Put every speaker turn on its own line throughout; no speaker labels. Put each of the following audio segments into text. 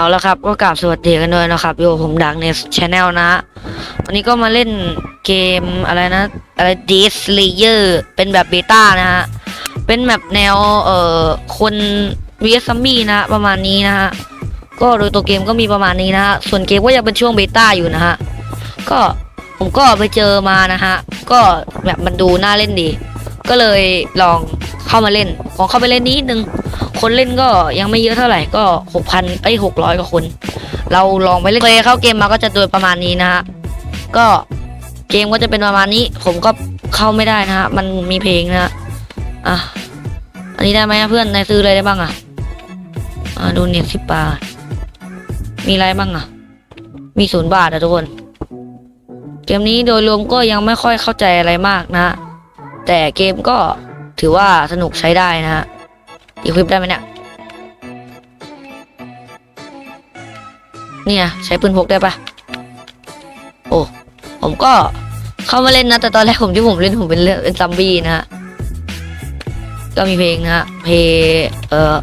เอาละครับก็กราบสวัสดีกันด้วยนะครับอยู่กับผมดังเนชาแนลนะวันนี้ก็มาเล่นเกมอะไรนะอะไร d e s l a y e r เป็นแบบเบต้านะฮะเป็นแบบแนวเอ่อคนวีซัมบี้นะประมาณนี้นะฮะก็โดยตัวเกมก็มีประมาณนี้นะฮะส่วนเกมก็ยังเป็นช่วงเบต้าอยู่นะฮะก็ผมก็ไปเจอมานะฮะก็แบบมันดูน่าเล่นดี ก็เลยลองเข้ามาเล่นของเข้าไปเล่นนิดนึง คนเล่นก็ยังไม่เยอะเท่าไหร่ก็หกพันไอ้หกร้อยกว่าคน เราลองไปเล่นเลยเข้าเกมมาก็จะโดยประมาณนี้นะฮะก็เกมก็จะเป็นประมาณนี้ ผมก็เข้าไม่ได้นะฮะมันมีเพลงนะฮะอะอันนี้ได้ไหมเพื่อนนายซื้ออะไรได้บ้างอะอ่าดูเน็ตสิบบาทมีอะไรบ้างอะ มีศูนย์บาทอะทุกคน เกมนี้โดยรวมก็ยังไม่ค่อยเข้าใจอะไรมากนะฮะ แต่เกมก็ถือว่าสนุกใช้ได้นะฮะอีควิปได้ไหมเนี่ยเนี่ยใช้ปืนพกได้ปะโอ้ผมก็เข้ามาเล่นนะ แต่ตอนแรกผมที่ผมเล่นผมเป็นเป็นซัมบี้นะฮะก็มีเพลงนะฮะเพลงเออ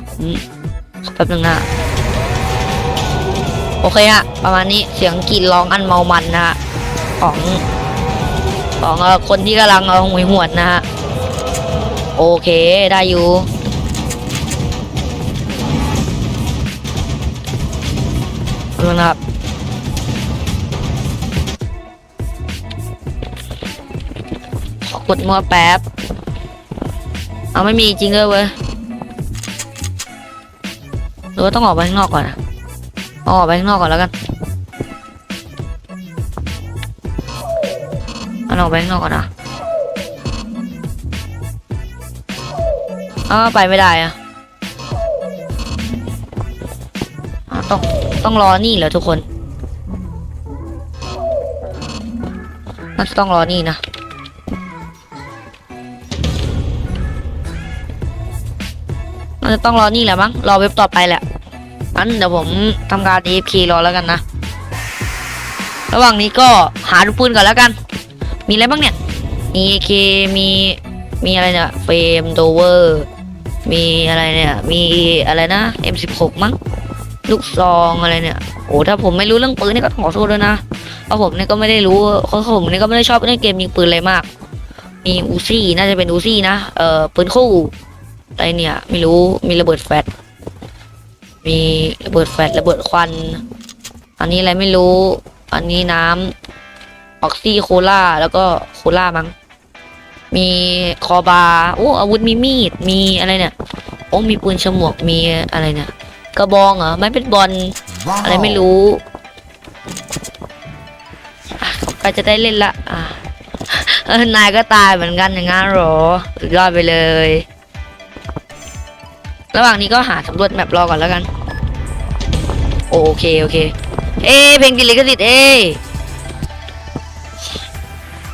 แป๊บนึงนะฮะโอเคฮะประมาณนี้เสียงกรีดร้องอันเมามันนะฮะของ ของคนที่กำลังเอาหวยหวดนะฮะ โอเคได้อยู่นะครับขอกดมัวแป๊บ เอาไม่มีจริงเลยเว้ยหรือว่าต้องออกไปข้างนอกก่อนอะเอาออกไปข้างนอกก่อนแล้วกัน เอาออกไปข้างนอกก่อนนะเอาไปไม่ได้อะอะต้องต้องรอนี่เหรอทุกคนน่าจะต้องรอนี่นะน่าจะต้องรอนี่แหละมั้งรอเว็บต่อไปแหละงั้นเดี๋ยวผมทำการ AFK รอแล้วกันนะ ระหว่างนี้ก็หาลูกปืนก่อนแล้วกัน มีอะไรบ้างเนี่ย มี AK มี มีอะไรเนี่ยเฟมโดเวอร์ มีอะไรเนี่ย มีอะไรนะ M16 มั้ง ลูกซองอะไรเนี่ย โอ้ถ้าผมไม่รู้เรื่องปืนนี่ก็ต้องขอโทษด้วยนะ เพราะผมเนี่ยก็ไม่ได้รู้เพราะผมเนี่ยก็ไม่ได้ชอบเล่นเกมยิงปืนอะไรมาก มีอูซี่ น่าจะเป็นอูซี่นะ เอ่อ ปืนคู่อะไรเนี่ย ไม่รู้ มีระเบิดแฟลชมีระเบิดแฟลชระเบิดควัน อันนี้อะไรไม่รู้ อันนี้น้ำ ออกซี่โคล่าแล้วก็โคล่ามั้ง มีคอบาโอ้อาวุธมีมีด มีอะไรเนี่ย โอ้มีปืนฉมวก มีอะไรเนี่ย กระบองเหรอ ไม่เป็นบอล อะไรไม่รู้อะใกล้จะได้เล่นละ อะนายก็ตายเหมือนกันอย่างงั้นเหรอสุดยอดไปเลย ระหว่างนี้ก็หาสำรวจแมปรอก่อนแล้วกัน โอเค โอเค เอเพลงติลิขสิทธิ์เอ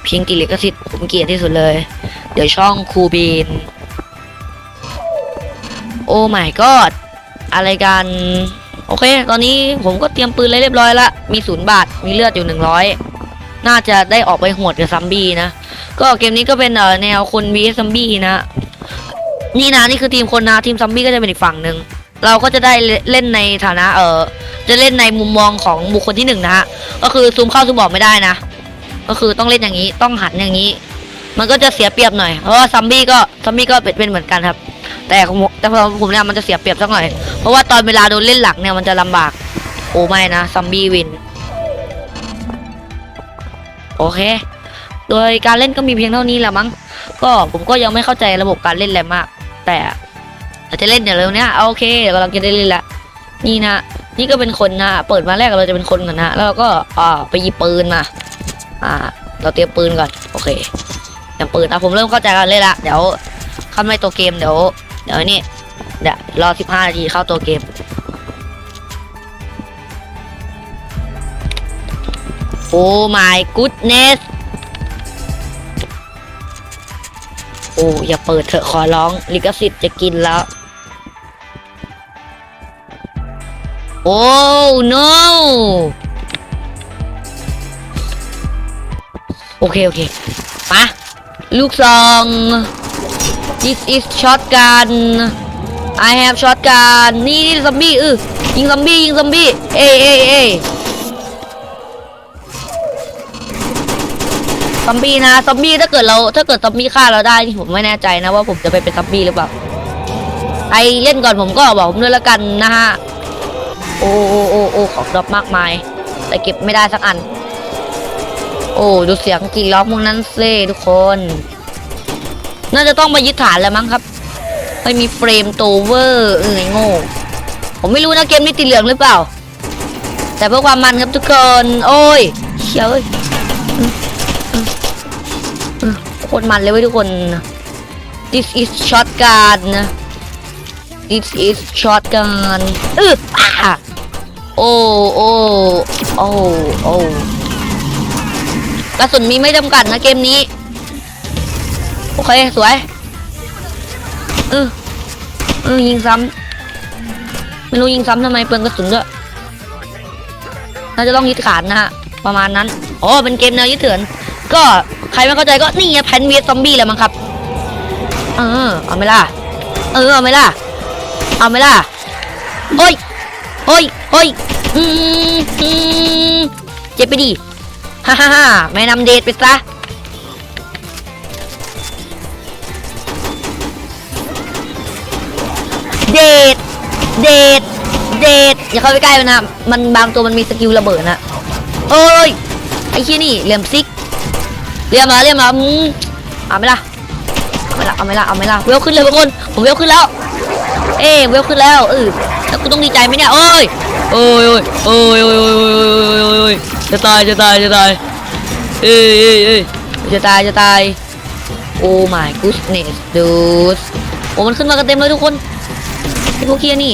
เพลงติดลิขสิทธิ์ผมเกลียดที่สุดเลย เดี๋ยวช่องครูบีน โอ้ my god อะไรกัน โอเค ตอนนี้ผมก็เตรียมปืนเลยเรียบร้อยละ มีศูนย์บาท มีเลือดอยู่หนึ่งร้อยน่าจะได้ออกไปหวดกับซัมบี้นะ ก็เกมนี้ก็เป็นเออแนวคนวีซัมบี้นะ นี่นะนี่คือทีมคนนะทีมซัมบี้ก็จะเป็นอีกฝั่งหนึ่งเราก็จะได้เล่นในฐานะเออจะเล่นในมุมมองของบุคคลที่หนึ่งนะฮะ ก็คือซูมเข้าซูมออกไม่ได้นะ ก็คือต้องเล่นอย่างนี้ต้องหันอย่างนี้ มันก็จะเสียเปรียบหน่อยเพราะว่าซัมบี้ก็ซัมบี้ก็เป็นเหมือนกันครับ แต่ของแต่ขอผมเนี่ยมันจะเสียเปรียบสักหน่อย เพราะว่าตอนเวลาโดนเล่นหลังเนี่ยมันจะลำบาก โอ้ไม่นะซัมบี้วิน โอเค โดยการเล่นก็มีเพียงเท่านี้แหละมั้ง ก็ผมก็ยังไม่เข้าใจระบบการเล่นอะไรมาก แต่เราจะเล่นเดี๋ยวเร็วเนี้ยเอาโอเคเดี๋ยวเราจะได้เล่นละนี่นะนี่ก็เป็นคนนะเปิดมาแรกเราจะเป็นคนก่อนนะแล้วเราก็อ่าไปหยิบปืนมา อ่า เราเตรียมปืนก่อน โอเคเตรียมปืนอะผมเริ่มเข้าใจกันเลยละ เดี๋ยวเข้าในตัวเกม เดี๋ยว เดี๋ยวนี่ เดี๋ยวรอสิบห้านาทีเข้าตัวเกม โอ้ my goodness โอ้ อย่าเปิดเถอะขอร้อง ลิขสิทธิ์จะกินแล้ว โอ้ no โอเค โอเคมาลูกซอง this is shotgun I have shotgun นี่นี่ซอมบี้เออยิงซอมบี้ยิงซอมบี้เอ้เอ้เอ้ซอมบี้นะซอมบี้ถ้าเกิดเราถ้าเกิดซอมบี้ฆ่าเราได้นี่ผมไม่แน่ใจนะว่าผมจะไปเป็นซอมบี้หรือเปล่าใครเล่นก่อนผมก็บอกผมด้วยละกันนะฮะโอ้โอ้โอ้โอ้ของดรอปมากมาย แต่เก็บไม่ได้สักอัน โอ้ดูเสียงกรีดร้องพวกนั้นเซ่ทุกคน น่าจะต้องมายึดฐานแล้วมั้งครับไม่มีเฟรมโตเวอร์เออไงโง่ผมไม่รู้นะเกมนี้ติเหลืองหรือเปล่า แต่เพื่อความมันครับทุกคน โอ้ยเชี่ยเอ้ยโคตรมันเลยเว้ยทุกคน this is shotgun this is shotgun เอออะโอ้โอ้โอ้โอ้ กระสุนมีไม่จำกัดนะเกมนี้ โอเค สวยเออเออยิงซ้ำไม่รู้ยิงซ้ำทำไมเปลืองกระสุนด้วยน่าจะต้องยึดฐานนะฮะ ประมาณนั้นอ๋อเป็นเกมแนวยึดเถื่อน ก็ใครไม่เข้าใจก็นี่แพนเวียซอมบี้แหละมั้งครับ เออ เอาไหมล่ะ เออ เอาไหมล่ะ เอาไหมล่ะโอ้ยโอ้ยโอ้ยอืมอืมเจ็บไปดิ ฮ่าฮ่าฮ่าแม่นำเดทไปซะเดทเดทเดทอย่าเข้าไปใกล้มันนะมันบางตัวมันมีสกิลระเบิดนะเอ้ยไอ้ชี้ยนี่เหลี่ยมซิกเหลี่ยมมาเหลี่ยมมาอืมเอาไหมล่ะเอาไหมล่ะเอาไหมล่ะเอาไหมล่ะเวลขึ้นเลยทุกคนผมเวลขึ้นแล้ว เอ้เวลขึ้นแล้วเออแล้วกูต้องดีใจไหมเนี่ยโอ้ยโอ้ยโอ้ยโอ้ยโอ้ยโอ้ย จะตายจะตายจะตายเอ้ยเอ้ยเอ้ยจะตายจะตายโอ้ my goodness dude โอ้มันขึ้นมากันเต็มเลยทุกคนไอ้พวกเคียนี่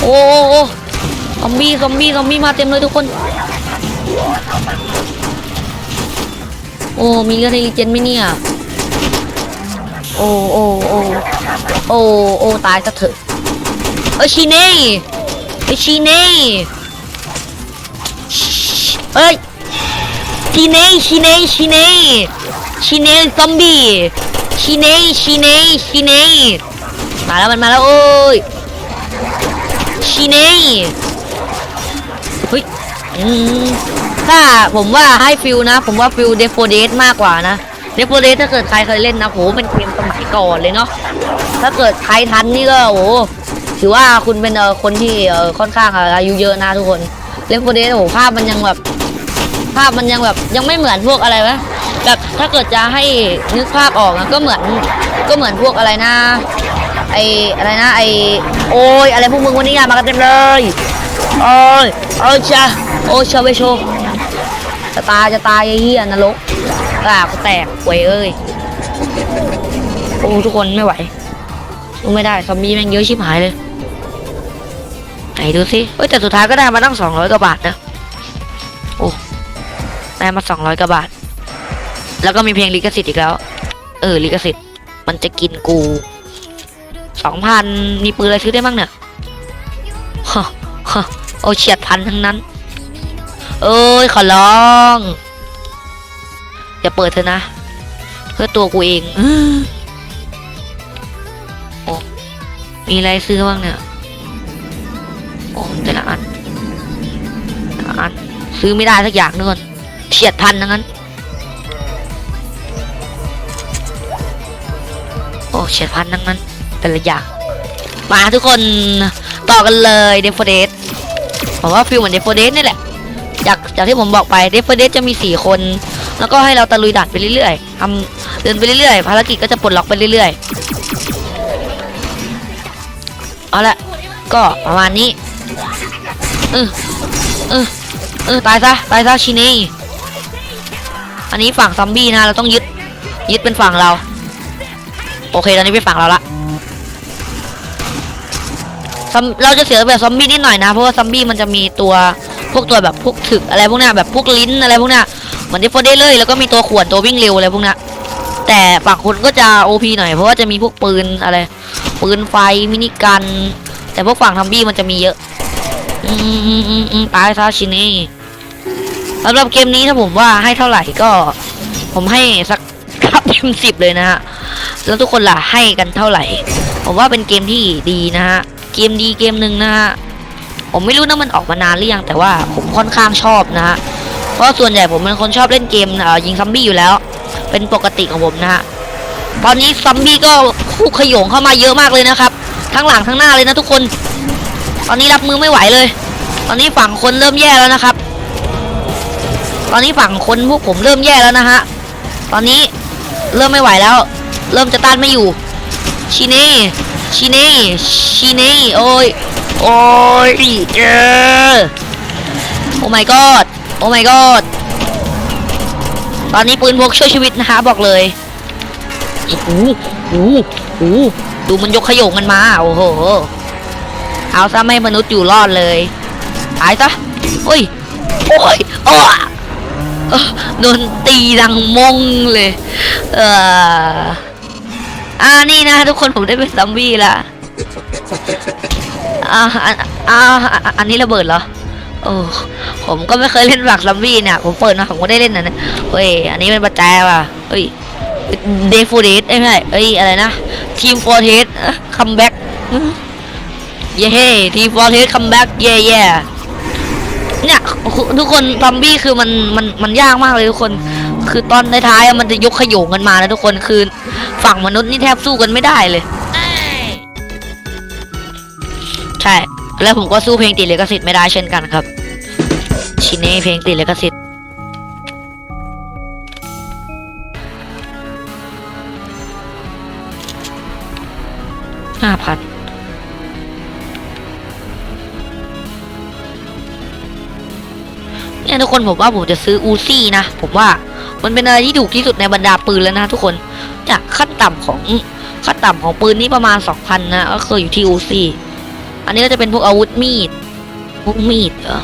โอ้โอ้โอ้ซอมบี้ซอมบี้ซอมบี้มาเต็มเลยทุกคน โอ้มีเลือดในรีเจนไหมเนี่ยโอ้โอ้โอ้โอ้โอ้ตายซะเถอะเอ้ยชีเน่เอ้ยชีเน่ เอ้ยชีเน่ชีเน่ชีเนชีเน่ซอมบี้ชีเน่ชีเน่ชีเน่มาแล้วมันมาแล้วโอ้ยชีเน่เฮ้ยถ้าผมว่าให้ฟิลนะ ผมว่าฟิลเดฟโฟเดสมากกว่านะเดฟโฟเดสถ้าเกิดใครเคยเล่นนะโหเป็นเกมสมัยก่อนเลยเนาะถ้าเกิดใครทันนี่ก็โหถือว่าคุณเป็นเออคนที่เออค่อนข้างอายุเยอะนะทุกคนเดฟโฟเดสโหภาพมันยังแบบ ภาพมันยังแบบยังไม่เหมือนพวกอะไรวะแบบถ้าเกิดจะให้นึกภาพออกอะก็เหมือนก็เหมือนพวกอะไรนะ ไออะไรนะ ไอโอ้ยอะไรพวกมึงวันนี้อะมากันเต็มเลยโอ้ยโอ้ยจ้าโอ้ชาเวโชจะตายจะตายไอ้เหี้ยนรกอ่ากูแตกเวยเอ้ยโอ้ทุกคนไม่ไหวสู้ไม่ได้ซอมบี้แม่งเยอะชิบหายเลยไหนดูสิเอ้ยแต่สุดท้ายก็ได้มาตั้งสองร้อยกว่าบาทนะ โอ้ ได้มาสองร้อยกว่าบาท แล้วก็มีเพลงลิขสิทธิ์อีกแล้ว เออลิขสิทธิ์ มันจะกินกูสองพันมีปืนอะไรซื้อได้บ้างเนี่ยฮะฮะโอเฉียดพันทั้งนั้น เอ้ยขอร้องอย่าเปิดเถอะนะ เพื่อตัวกูเองโอ้มีอะไรซื้อบ้างเนี่ยโอ้แต่ละอันแต่ละอันซื้อไม่ได้สักอย่างนึง เฉียดพันทั้งนั้น โอ้เฉียดพันทั้งนั้น แต่ละอย่าง มาทุกคนต่อกันเลยเดฟเดสผมว่าฟิลเหมือนเดฟเดสนี่แหละ จากจากที่ผมบอกไปเดฟเดสจะมีสี่คน แล้วก็ให้เราตะลุยด่านไปเรื่อยๆทำเดินไปเรื่อยๆ ภารกิจก็จะปลดล็อกไปเรื่อยๆ เอาละก็ประมาณนี้เออเออเออตายซะ ตายซะชินี อันนี้ฝั่งซอมบี้นะ เราต้องยึด ยึดเป็นฝั่งเรา โอเค ตอนนี้เป็นฝั่งเราละซอมเราจะเสียแบบซอมบี้นิดหน่อยนะ เพราะว่าซอมบี้มันจะมีตัวพวกตัวแบบพวกถึกอะไรพวกเนี้ยแบบพวกลิ้นอะไรพวกเนี้ยเหมือนที่โฟเดเลย แล้วก็มีตัวขวดตัววิ่งเร็วอะไรพวกเนี้ยแต่ฝั่งคุณก็จะโอพีหน่อยเพราะว่าจะมีพวกปืนอะไร ปืนไฟมินิกัน แต่พวกฝั่งซอมบี้มันจะมีเยอะ อืมอืมอืมอืมตายซะชินี่ สำหรับเกมนี้ถ้าผมว่าให้เท่าไหร่ก็ ผมให้สักเก้าเต็มสิบเลยนะฮะแล้วทุกคนล่ะให้กันเท่าไหร่ ผมว่าเป็นเกมที่ดีนะฮะเกมดีเกมหนึ่งนะฮะผมไม่รู้นะมันออกมานานหรือยังแต่ว่าผมค่อนข้างชอบนะฮะเพราะส่วนใหญ่ผมเป็นคนชอบเล่นเกมเอ่อยิงซัมบี้อยู่แล้ว เป็นปกติของผมนะฮะตอนนี้ซัมบี้ก็คู่ขยงเข้ามาเยอะมากเลยนะครับ ทั้งหลังทั้งหน้าเลยนะทุกคน ตอนนี้รับมือไม่ไหวเลย ตอนนี้ฝั่งคนเริ่มแย่แล้วนะครับ ตอนนี้ฝั่งคนพวกผมเริ่มแย่แล้วนะฮะ ตอนนี้เริ่มไม่ไหวแล้ว เริ่มจะต้านไม่อยู่ ชิน่ชิน่ชิน่โอ้ย โอ้ยเจอโอ้ my god โอ้ my god ตอนนี้ปืนพกช่วยชีวิตนะคะบอกเลยโอ้โหโอ้โหดูมันยกขยงกันมา โอ้โห เอาซะไม่มนุษย์อยู่รอดเลย ตายซะโอ้ย โอ้ยโอ้ โดนตีดังมงเลย เอออ่านี่นะทุกคนผมได้เป็นซัมบี้ละอ่าอ่าอันนี้ระเบิดเหรอโอ้ผมก็ไม่เคยเล่นหลักซัมบี้เนี่ย ผมเปิดมาผมก็ได้เล่นนะเนี่ยเฮ้ย อันนี้เป็นประแจว่ะเฮ้ยเดฟูเดสไม่ใช่เอ้ย อะไรนะ ทีมฟอร์เทสคัมแบ็กเย้ทีมฟอร์เทสคัมแบ็กเย่เย่ เนี่ยทุกคนซอมบี้คือมันมันมันยากมากเลยทุกคน คือตอนท้ายๆมันจะยกขยงกันมานะทุกคนคือฝั่งมนุษย์นี่แทบสู้กันไม่ได้เลย ใช่ แล้วผมก็สู้เพลงติดลิขสิทธิ์ไม่ได้เช่นกันครับ ชิเน่เพลงติดลิขสิทธิ์ คนผมว่าผมจะซื้ออูซี่นะ ผมว่ามันเป็นอะไรที่ถูกที่สุดในบรรดาปืนแล้วนะทุกคนจากขั้นต่ำของขั้นต่ำของปืนนี่ประมาณสองพันนะก็คืออยู่ที่อูซี่อันนี้ก็จะเป็นพวกอาวุธมีดพวกมีดเหรอ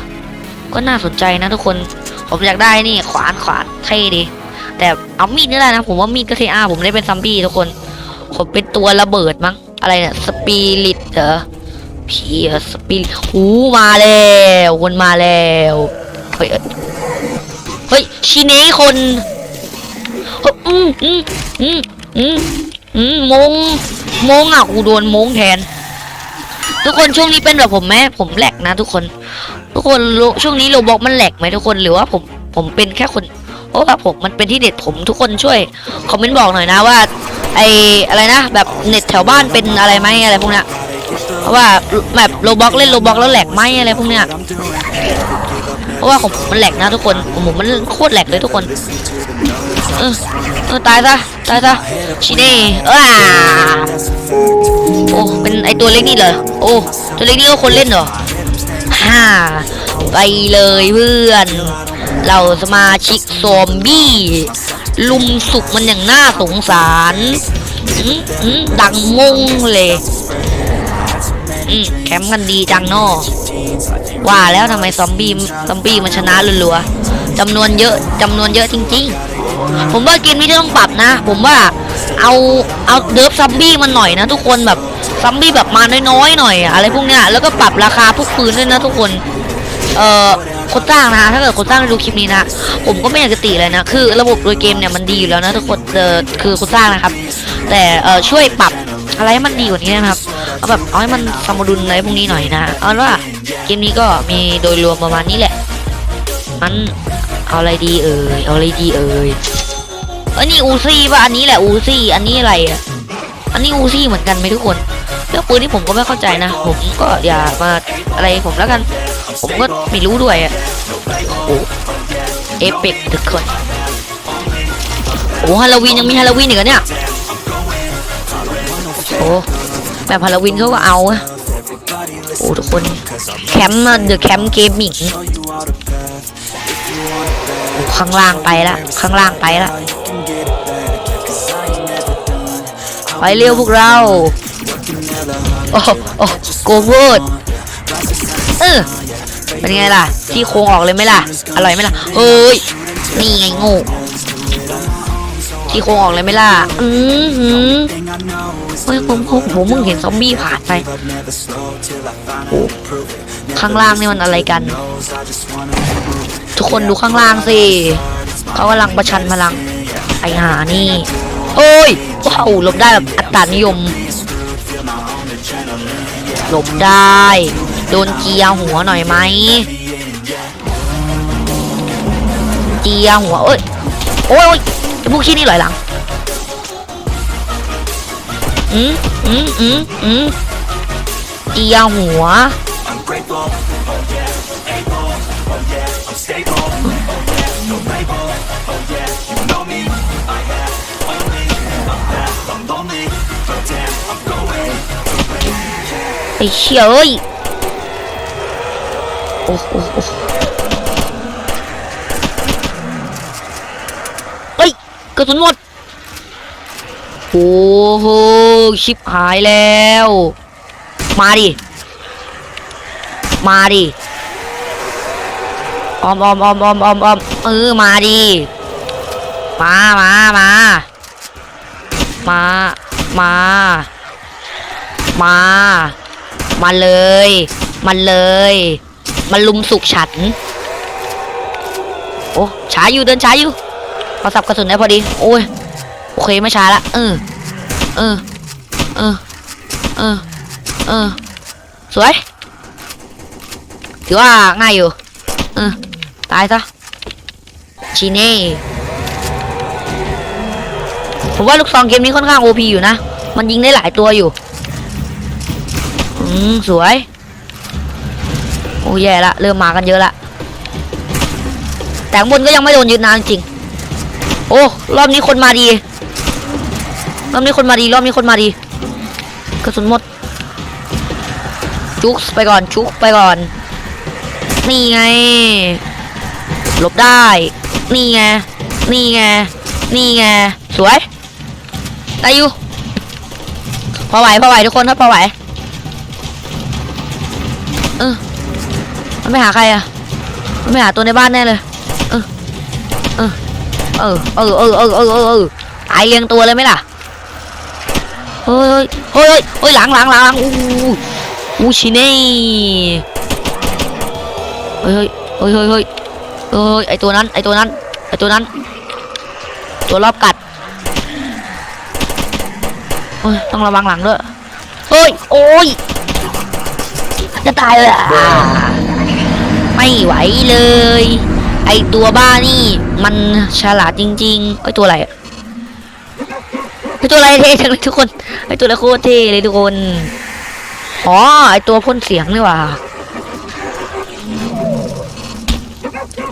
ก็น่าสนใจนะทุกคนผมอยากได้นี่ขวานขวานเท่ดีแต่เอามีดนี่ได้นะ ผมว่ามีดก็เท่อาผมได้เป็นซัมบี้ทุกคน ผมเป็นตัวระเบิดมั้งอะไรเนี่ยสปิริตเหรอผีเหรอสปิริตหูมาแล้ววนมาแล้ว ฮ้ยเฮ้ยชิเน่คนอืมอืมอืมอืมอืมมงมงอะกูโดนมงแทน ทุกคนช่วงนี้เป็นแบบผมไหมผมแหลกนะทุกคน ทุกคนช่วงนี้โรบอกมันแหลกไหมทุกคนหรือว่าผมผมเป็นแค่คนเพราะว่าผมมันเป็นที่เด็ดผมทุกคนช่วยคอมเมนต์บอกหน่อยนะว่า ไออะไรนะ แบบเน็ตแถวบ้านเป็นอะไรไหมอะไรพวกเนี้ยเพราะว่าแบบโรบอกเล่นโรบอกแล้วแหลกไหมอะไรพวกเนี้ย เพราะว่าของผมมันแหลกนะทุกคนผมผมมันโคตรแหลกเลยทุกคนเออเออตายซะตายซะชิเน่เอ้าโอ้เป็นไอตัวเล็กนี่เหรอโอ้ตัวเล็กนี่ก็คนเล่นเหรอฮ่าไปเลยเพื่อนเราสมาชิกซอมบี้ลุมสุกมันอย่างน่าสงสารอืมอืมดังมงเลย อืมแคมป์กันดีจังนอว่าแล้วทำไมซอมบี้ซอมบี้มันชนะรัวๆจำนวนเยอะจำนวนเยอะจริง ๆ ผมว่าเกมนี้ต้องปรับนะ ผมว่าเอาเอาเดิร์ฟซัมบี้มันหน่อยนะ ทุกคนแบบซัมบี้แบบมาน้อยๆหน่อยอะไรพวกเนี้ยแล้วก็ปรับราคาพวกปืนด้วยนะทุกคน เอ่อคนจ้างนะถ้าเกิดคนจ้างดูคลิปนี้นะ ผมก็ไม่อยากจะติเลยนะ คือระบบโดยเกมเนี่ยมันดีอยู่แล้วนะทุกคนเออคือคนจ้างนะครับ แต่เออช่วยปรับ อะไรมันดีกว่านี้นะครับ เอาแบบเอาให้มันสมดุลอะไรพวกนี้หน่อยนะ เอาว่าเกมนี้ก็มีโดยรวมประมาณนี้แหละ มันเอาอะไรดีเอ่ย เอาอะไรดีเอ่ยเอ้ยนี่อูซี่ป่ะ อันนี้แหละอูซี่ อันนี้อะไรอะ อันนี้อูซี่เหมือนกันไหมทุกคนเรื่องปืนที่ผมก็ไม่เข้าใจนะ ผมก็อย่ามาอะไรผมแล้วกัน ผมก็ไม่รู้ด้วยอะโอ้เอเปกทุกคนโอ้ฮาโลวีนยังมีฮาโลวีนอีกเหรอเนี่ย โอ้แบบฮาโลวีนเขาก็เอาอะโอ้ทุกคนแคมป์เดอะแคมป์เกมมิ่งข้างล่างไปละข้างล่างไปละไปเร็วพวกเรา โอ้โอ้โกเวิร์ดเออเป็นไงล่ะ ที่โครงออกเลยไหมล่ะ อร่อยไหมล่ะเฮ้ย นี่ไงโง่ ที่โคงออกเลยไหมล่ะ อือหือเฮ้ยผมผมผมมึงเห็นซอมบี้ผ่านไปโอ้ข้างล่างนี่มันอะไรกัน ทุกคนดูข้างล่างสิเขากำลังประชันพลัง ไอหานี่ โอ้ยว้าวหลบได้แบบอัตรานิยมหลบได้ โดนเกียร์หัวหน่อยไหมเกียร์หัว เอ้ย โอ้ย พวกขี้นี่ลอยหลัง อืมอืมอืมอืมเอียหัว ไอ้เชี่ยเอ้ยโอ้โห ระสุนหมดโอ้โหชิบหายแล้ว มาดิ มาดิออมออมออมออมออมออมเออมาดิมามามามา มา มา มาเลยมาเลยมาลุมสุกฉัน โอ้ช้าอยู่เดินช้าอยู่ พอสับกระสุนได้พอดี โอ้ย โอเคไม่ช้าละ เออ เออ เออ เออ เออ สวย ถือว่าง่ายอยู่ เออ ตายซะ ชีเน่ ผมว่าลูกซองเกมนี้ค่อนข้างโอพีอยู่นะ มันยิงได้หลายตัวอยู่ อืม สวย โอ้แย่ละ เริ่มมากันเยอะละ แต่บนก็ยังไม่โดนยึดนานจริง โอ้รอบนี้คนมาดี รอบนี้คนมาดี รอบนี้คนมาดีกระสุนหมด จุกไปก่อนจุกไปก่อน นี่ไงหลบได้ นี่ไง นี่ไง นี่ไง สวยได้อยู่พอไหวพอไหวทุกคนครับพอไหวเออมันไม่หาใครอะมันไม่หาตัวในบ้านแน่เลย เออเออเออเออเออเออเออตายเรียงตัวเลยไหมล่ะเฮ้ยเฮ้ยเฮ้ยหลังหลังหลังหลังอู้อู้ชิเน่เฮ้ยเฮ้ยเฮ้ยเฮ้ยเฮ้ยไอตัวนั้นไอตัวนั้นไอตัวนั้น ตัวรอบกัดเฮ้ยต้องระวังหลังด้วยเฮ้ยโอ้ยจะตายเลยอะไม่ไหวเลย อตัวบ้านี่ มันฉลาดจริงๆไอตัวอะไรอะไอตัวอะไรเท่จังเลยทุกคน ไอตัวอะไรโคตรเท่เลยทุกคน อ๋อ ไอตัวพ่นเสียงนี่หว่า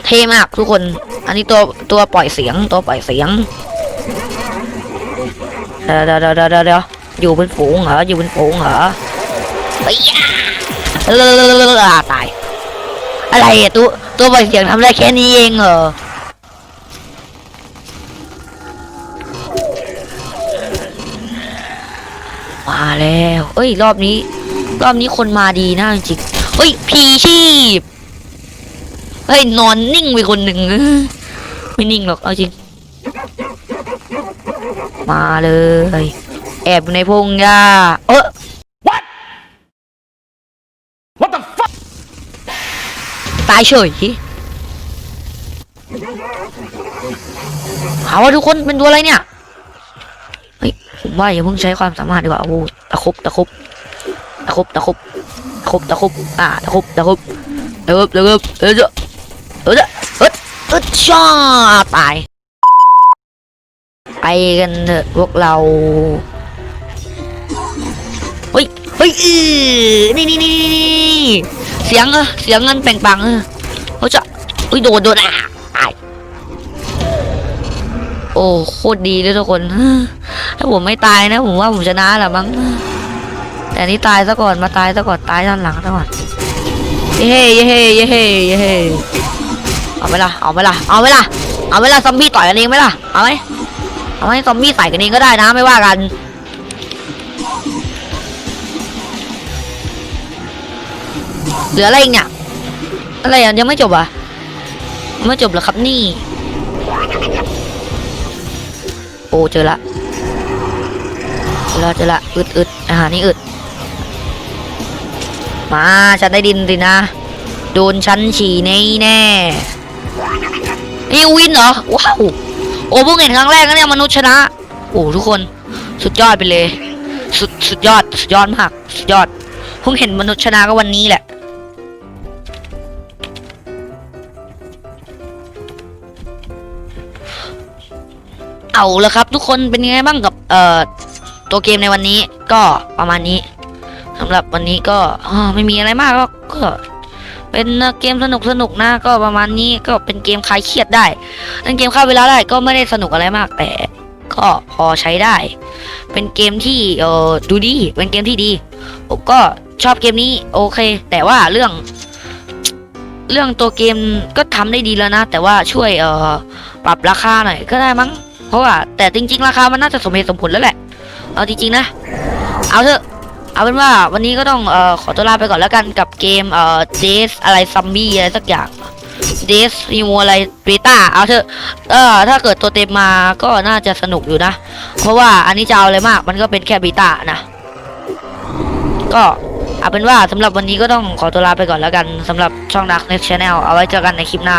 เท่มากทุกคน อันนี้ตัวตัวปล่อยเสียงตัวปล่อยเสียง เดี๋ยวเดี๋ยวเดี๋ยวเดี๋ยวอยู่เป็นฝูงเหรอ อยู่เป็นฝูงเหรอไปยาตาย อะไรอะตัว ตัวปล่อยเสียงทำได้แค่นี้เองเหรอมาแล้วเอ้ย รอบนี้ รอบนี้คนมาดีนะจริงเฮ้ยพีชีพเฮ้ยนอนนิ่งไปคนหนึ่งไม่นิ่งหรอกเอาจริง มาเลย แอบอยู่ในพงหญ้าเออ ตายเฉยหาว่าทุกคนเป็นตัวอะไรเนี่ยเฮ้ยผมว่าอย่าเพิ่งใช้ความสามารถดีกว่าโอ้ตะคบตะคบตะคบตะคบตะคบตะคบอ่าตะคบตะคบตะคบตะคบเออเจ้าเออเจ้าเออเออช่าตายไปกันเถอะพวกเราเฮ้ยเฮ้ยอือนี่นี่นี่ เสียงเออเสียงเงินแปลงปังเออเขาจะอุ้ยโดนโดนอะโอ้โคตรดีเลยทุกคนถ้าผมไม่ตายนะ ผมว่าผมชนะแหละมั้งแต่นี่ตายซะก่อนมาตายซะก่อนตายด้านหลังซะก่อนเย้เย้เย้เย้เย้เอาไหมล่ะเอาไหมล่ะเอาไหมล่ะเอาไหมล่ะซอมบี้ต่อยกันเองไหมล่ะเอาไหมเอาไหมซอมบี้ใส่กันเองก็ได้นะไม่ว่ากัน เหลืออะไรอีกเนี่ย อะไรอะยังไม่จบอะไม่จบเหรอครับนี่ โอ้เจอละเจอละเจอละอึดอึดอาหารนี่อึด มาฉันได้ดินสินะ โดนฉันฉี่แน่แน่นี่วินเหรอ ว้าว โอ้เพิ่งเห็นครั้งแรกนะเนี่ยมนุษย์ชนะ โอ้ทุกคนสุดยอดไปเลย สุดสุดยอด สุดยอดมาก สุดยอดเพิ่งเห็นมนุษย์ชนะก็วันนี้แหละ เอาและครับ ทุกคนเป็นยังไงบ้างกับเอ่อตัวเกมในวันนี้ก็ประมาณนี้สำหรับวันนี้ก็ไม่มีอะไรมากก็ก็เป็นเกมสนุกสนุกนะก็ประมาณนี้ก็เป็นเกมคลายเครียดได้เล่นเกมฆ่าเวลาได้ก็ไม่ได้สนุกอะไรมาก แต่ก็พอใช้ได้ เป็นเกมที่เออดูดีเป็นเกมที่ดีผมก็ชอบเกมนี้โอเค แต่ว่าเรื่อง เรื่องตัวเกมก็ทำได้ดีแล้วนะ แต่ว่าช่วยเออปรับราคาหน่อยก็ได้มั้ง เพราะว่าแต่จริง ๆ ราคามันน่าจะสมเหตุสมผลแล้วแหละ เอาจริงๆนะ เอาเถอะ เอาเป็นว่าวันนี้ก็ต้องเอ่อขอตัวลาไปก่อนแล้วกันกับเกมเอ่อเดสอะไรซัมบี้อะไรสักอย่างเดสมีมัวอะไรเบต้าเอาเถอะเออถ้าเกิดตัวเต็มมาก็น่าจะสนุกอยู่นะ เพราะว่าอันนี้จะเอาอะไรมาก มันก็เป็นแค่เบต้านะ ก็เอาเป็นว่าสำหรับวันนี้ก็ต้องขอตัวลาไปก่อนแล้วกันสำหรับช่อง Dark Next Channel เอาไว้เจอกันในคลิปหน้า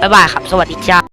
บ๊ายบายครับ สวัสดีจ้า